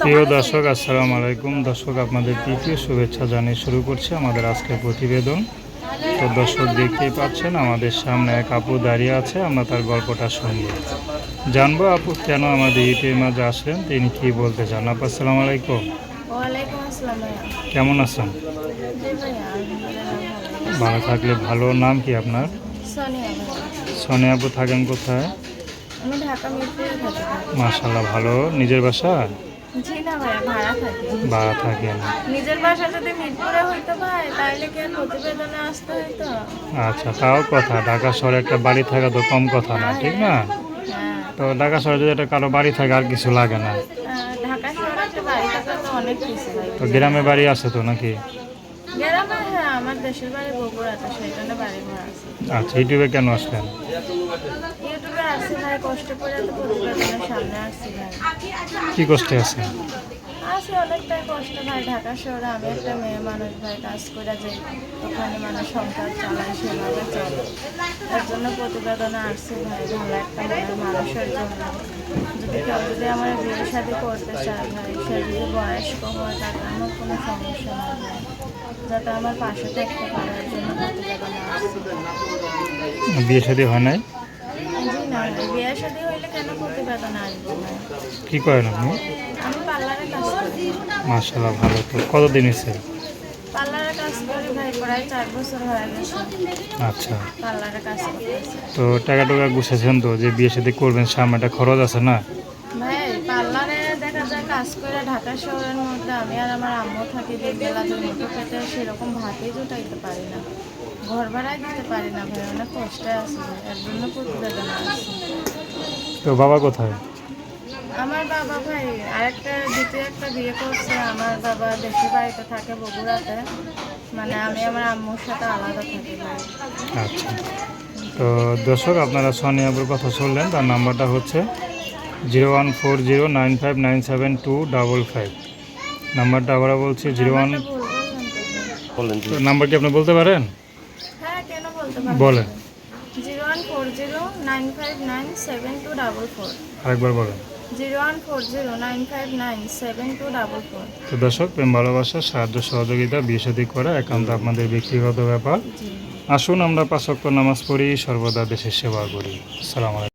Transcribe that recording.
প্রিয় দর্শক আসসালামু আলাইকুম। দর্শক আপনাদের তৃতীয় শুভেচ্ছা জানিয়ে শুরু করছি আমাদের আজকের প্রতিবেদন। তো দর্শক দেখতেই পাচ্ছেন আমাদের সামনে এক আপু দাঁড়িয়ে আছে আমরা তার গল্পটা শুনব। জানব আপু কেন আমাদের ইউটিউবের মাঝে আসলেন তিনি কি বলতে চান? আপু আসসালামু আলাইকুম। কেমন আছেন? ভালো থাকলে ভালো নাম কি আপনার? সোনিয়া আপু থাকেন কোথায়। মাশাল্লাহ ভালো। নিজের বাসা? জি না ভাইয়া ভাড়া থাকি। ভাড়া থাকেন নিজের বাসা যদি মিরপুরে হইতো ভাই কি আর প্রতিবেদনে আসতে হইতো? আচ্ছা তাও কথা। ঢাকা শহরে একটা বাড়ি থাকা তো কম কথা না ঠিক না? হ্যাঁ। তো ঢাকা শহরে যদি একটা কারও বাড়ি থাকে আর কিছু লাগে না। ঢাকা শহরে যে বাড়ি থাকা তো অনেক কিছু তো গ্রামে বাড়ি আছে তো নাকি? গ্রামে হ্যাঁ আমার দেশের বাড়ি বগুড়াতে সেখানে বাড়ি ঘর আছে। আচ্ছা ইউটিউবে কেন আসলেন? ইউটিউবে আসছি ভাই কষ্ট করে তো প্রতিবেদনের সামনে আসছি ভাই। কি কষ্টে আছে? আছে অনেকটাই কষ্ট ভাই ঢাকা শহরে আমি একটা মেয়ে মানুষ ভাই কাজ করে যে ওখানে মানে সংসার চালাই সেভাবে চলে। তার জন্য প্রতিবেদনে আসছি ভাই ভালো একটা মেয়ে মানুষের জন্য। যদি কেউ যদি আমার বিয়ে শাদি করতে চায় ভাই সে যদি বয়স্ক হয় তাতে আমার কোনো সমস্যা ভাই। যাতে আমার পাশে থাকতে পারে জন্য প্রতিবেদনে আসছি। বিয়ে শাদী হয় নাই? বিয়ে শাদি হইলে কেন প্রতিবেদনে আসব ভাই কি করেন আপনি? আমি পার্লারে কাজ করি। মার্শাল্লাহ ভালো তো। কতদিন এসে পার্লারে কাজ করি ভাই প্রায় চার বছর হয়ে গেছে। আচ্ছা। পার্লারে কাজ করতেছি তো টাকা টাকা গুছাছেন তো যে বিয়ে শাদী করবেন সামনে একটা খরচ আছে না? কাজ করে ঢাকা শহরের মধ্যে আমি আর আমার আম্মু থাকি যে বেলা দুটো খেতে সেরকম ভাতই জোটাইতে পারি না। ঘর ভাড়াই দিতে পারি না ভাই অনেক কষ্টে আছে এর জন্য প্রতিবেদন আছে। তো বাবা কোথায়? আমার বাবা ভাই আরেকটা দ্বিতীয় একটা বিয়ে করছে আমার বাবা দেশের বাড়িতে থাকে বগুড়াতে। মানে আমি আমার আম্মুর সাথে আলাদা থাকি ভাই। আচ্ছা। তো দর্শক আপনারা সোনিয়াপুর কথা শুনলেন তার নাম্বারটা হচ্ছে zero one four zero nine five nine seven two double five. নাম্বারটা আবার বলছি জিরো ওয়ান? নাম্বার কি আপনি বলতে পারেন? হ্যাঁ কেন বলতে পারব? বলেন। আরেকবার বলেন। তো দর্শক প্রেম ভালোবাসা সাহায্য সহযোগিতা করা একান্ত আপনাদের ব্যক্তিগত ব্যাপার। আসুন আমরা পাঁচক্য নামাজ পড়ি সর্বদা দেশের সেবা করি। সালাম